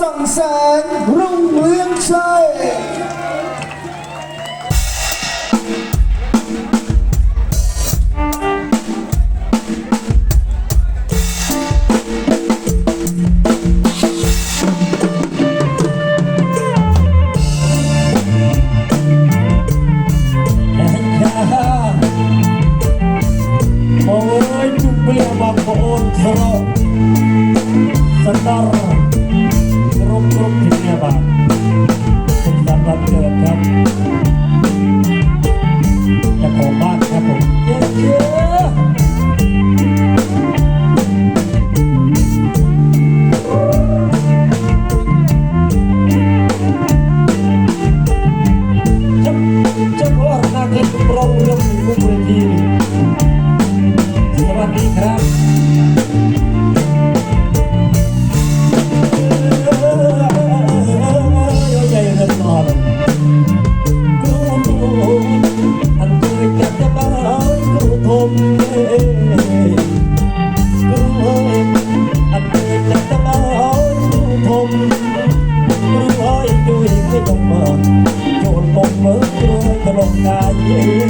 ส่งแสงรุ่งเรืองใชั รงรม Yeah.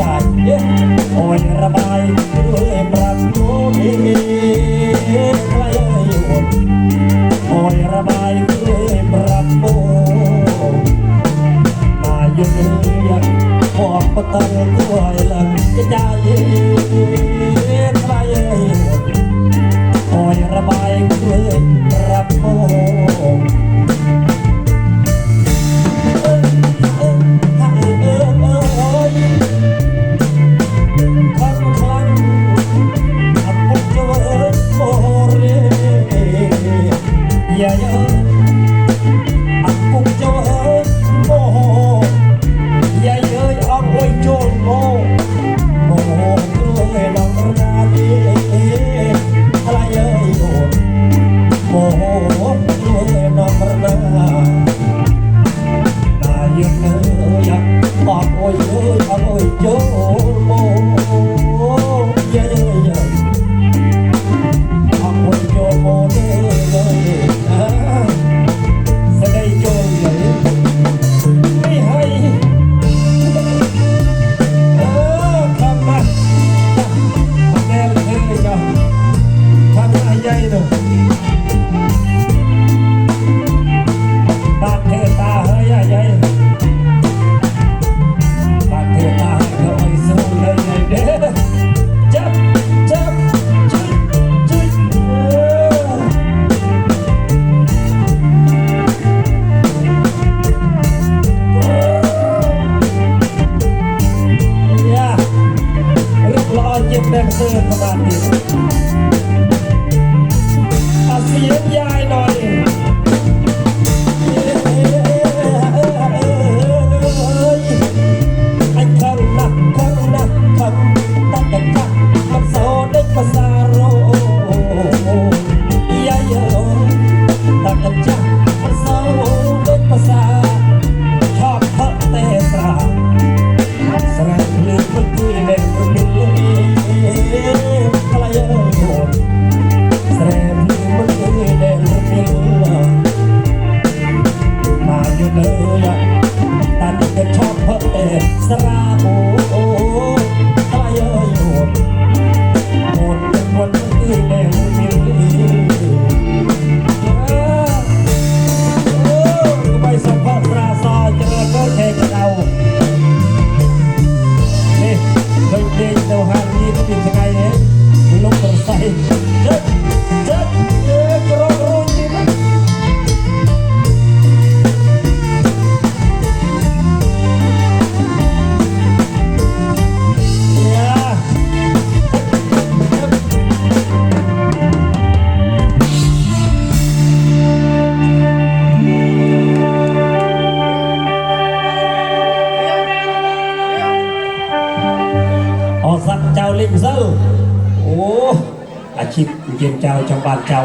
จ่ายเย้โอนระบายด้วยปรับโน้ตใครยู่โอนระบายด้วยปรับโน้มาอยู่ยหอบประตัด้วยหลังจะจ่ายใครอยู่โอนระบายด้วยปรับโน สักเจ้าลิงเซอร์โอ้อาชีพเย็นเจ้าจังบ้านเจ้า